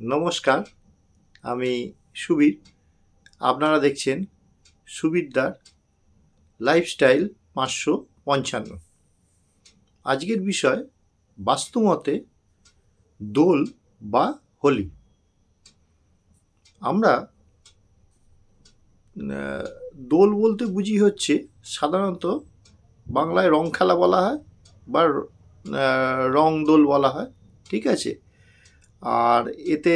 নমস্কার, আমি সুবীর। আপনারা দেখছেন সুবীরদার লাইফস্টাইল পাঁচশো পঞ্চান্ন। আজকের বিষয়, বাস্তুমতে দোল বা হোলি। আমরা দোল বলতে বুঝি হচ্ছে সাধারণত বাংলায় রং খেলা বলা হয় বা রং দোল বলা হয়, ঠিক আছে? আর এতে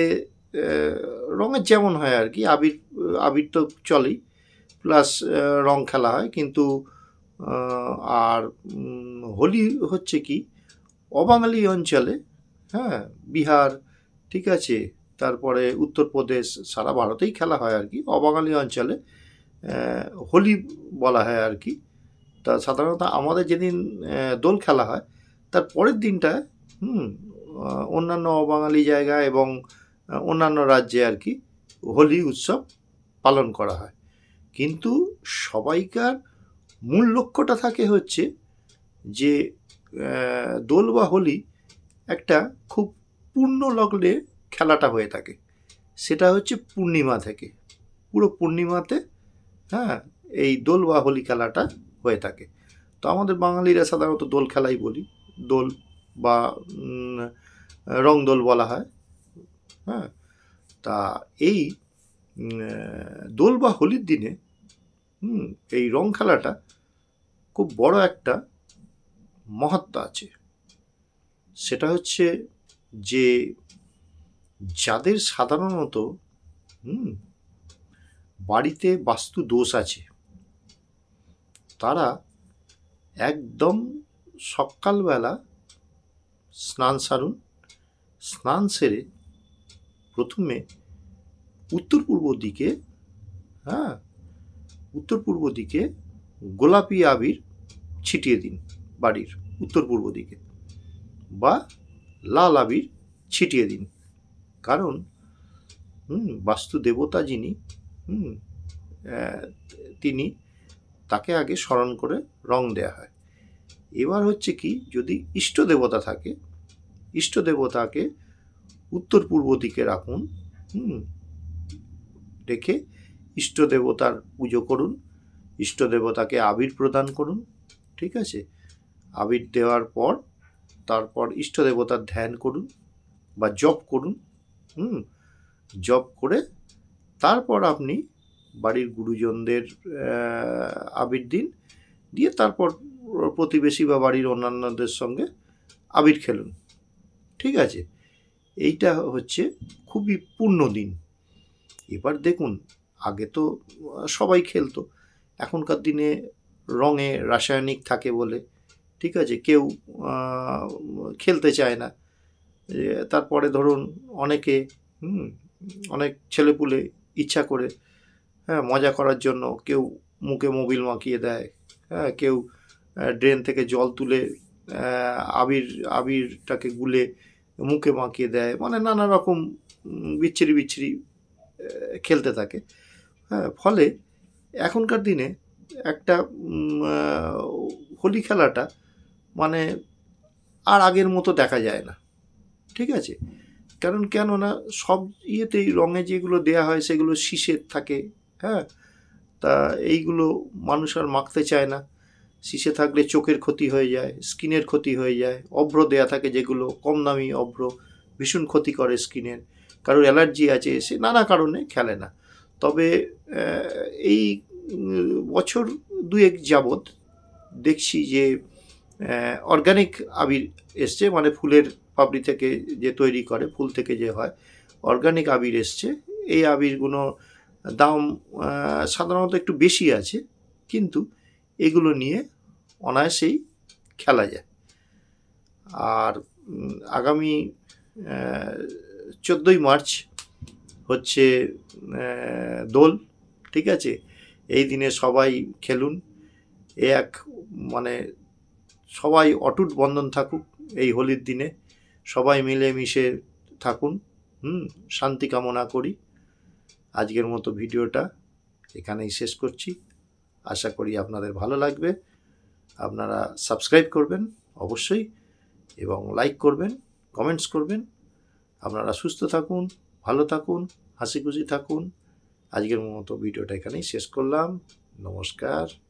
রঙের যেমন হয় আর কি, আবির আবির তো চলেই, প্লাস রং খেলা হয়, কিন্তু আর হোলি হচ্ছে কি, অবাঙালি অঞ্চলে হ্যাঁ বিহার, ঠিক আছে, তারপরে উত্তরপ্রদেশ, সারা ভারতেই খেলা হয় আর কি, অবাঙালি অঞ্চলে হোলি বলা হয় আর কি, তা সাধারণত আমাদের যেদিন দোল খেলা হয়, তার পরের দিনটায় হুম অন্যান্য অবাঙালি জায়গা এবং অন্যান্য রাজ্যে আর কি হোলি উৎসব পালন করা হয়। কিন্তু সবাইকার মূল লক্ষ্যটা থাকে হচ্ছে যে দোল বা হোলি একটা খুব পূর্ণ লগ্নে খেলাটা হয়ে থাকে। সেটা হচ্ছে পূর্ণিমা থেকে। পুরো পূর্ণিমাতে হ্যাঁ এই দোল বা হোলি খেলাটা হয়ে থাকে। তো আমাদের বাঙালিরা সাধারণত দোল খেলাই বলি। দোল বা উম, রং দোল বলা হয়। হ্যাঁ? তা এই দোল বা হোলির দিনে হুম, এই রং খেলাটা খুব বড় একটা মহত্ব আছে। সেটা হচ্ছে যে যাদের সাধারণত হুম, বাড়িতে বাস্তু দোষ আছে তারা একদম সকালবেলা স্নান সারুন স্নান সেরে প্রথমে উত্তর পূর্ব দিকে হ্যাঁ উত্তর পূর্ব দিকে গোলাপি আবির ছিটিয়ে দিন বাড়ির উত্তর পূর্ব দিকে বা লাল আবির ছিটিয়ে দিন। কারণ বাস্তু দেবতা যিনি তিনি তাকে আগে স্মরণ করে রং দেয়া হয়। এবার হচ্ছে কি, যদি ইষ্ট দেবতা থাকে ইষ্ট দেবতাকে উত্তর পূর্ব দিকে রাখুন, হুম, রেখে ইষ্ট দেবতার পুজো করুন ইষ্ট দেবতাকে আবির প্রদান করুন, ঠিক আছে? আবির দেওয়ার পর, তারপর ইষ্ট দেবতার ধ্যান করুন বা জপ করুন, হুম, জপ করে তারপর আপনি বাড়ির গুরুজনদের আবির দিন, দিয়ে তারপর প্রতিবেশী বা বাড়ির অন্যান্যদের সঙ্গে আবির খেলুন। ঠিক আছে? এইটা হচ্ছে খুবই পূর্ণ দিন। এবার দেখুন, আগে তো সবাই খেলতো। এখনকার দিনে রঙে রাসায়নিক থাকে বলে, ঠিক আছে? কেউ খেলতে চায় না। তারপরে ধরুন অনেকে অনেক ছেলেপুলে ইচ্ছা করে হ্যাঁ মজা করার জন্য কেউ মুখে মোবিল মাখিয়ে দেয় হ্যাঁ কেউ ড্রেন থেকে জল তুলে আবির, আবিরটাকে গুলে মুখে মাখিয়ে দেয় মানে নানা রকম বিচ্ছিরি বিচ্ছিরি খেলতে থাকে। হ্যাঁ ফলে এখনকার দিনে একটা হোলি খেলাটা মানে আর আগের মতো দেখা যায় না। ঠিক আছে? কারণ কেননা সব ইয়েতেই রঙে যেগুলো দেয়া হয় সেগুলো শীষের থাকে। হ্যাঁ তা এইগুলো মানুষ আর মাখতে চায় না। শীষে থাকলে চোখের ক্ষতি হয়ে যায়, স্কিনের ক্ষতি হয়ে যায়, অভ্র দেয়া থাকে যেগুলো কম দামি অভ্র ভীষণ ক্ষতি করে স্কিনের। কারোর অ্যালার্জি আছে, সে নানা কারণে খেলে না। তবে এই বছর দুয়েক যাবৎ দেখছি যে অর্গানিক আবির এসছে মানে ফুলের পাপড়ি থেকে যে তৈরি করে, ফুল থেকে যে হয়, অর্গানিক আবির এসছে। এই আবিরগুলো দাম সাধারণত একটু বেশি আছে, কিন্তু এগুলো নিয়ে অনায়াসেই খেলা যায়। আর আগামী চোদ্দোই মার্চ হচ্ছে দোল, ঠিক আছে? এই দিনে সবাই খেলুন। এ এক মানে সবাই অটুট বন্ধন থাকুক এই হোলির দিনে। সবাই মিলেমিশে থাকুন, হুম? শান্তি কামনা করি। আজকের মতো ভিডিওটা এখানেই শেষ করছি। আশা করি আপনাদের ভালো লাগবে। আপনারা সাবস্ক্রাইব করবেন, অবশ্যই, এবং লাইক করবেন কমেন্টস করবেন। আপনারা সুস্থ থাকুন, ভালো থাকুন হাসি খুশি থাকুন। আজকের মতো ভিডিওটা এখানেই শেষ করলাম। নমস্কার।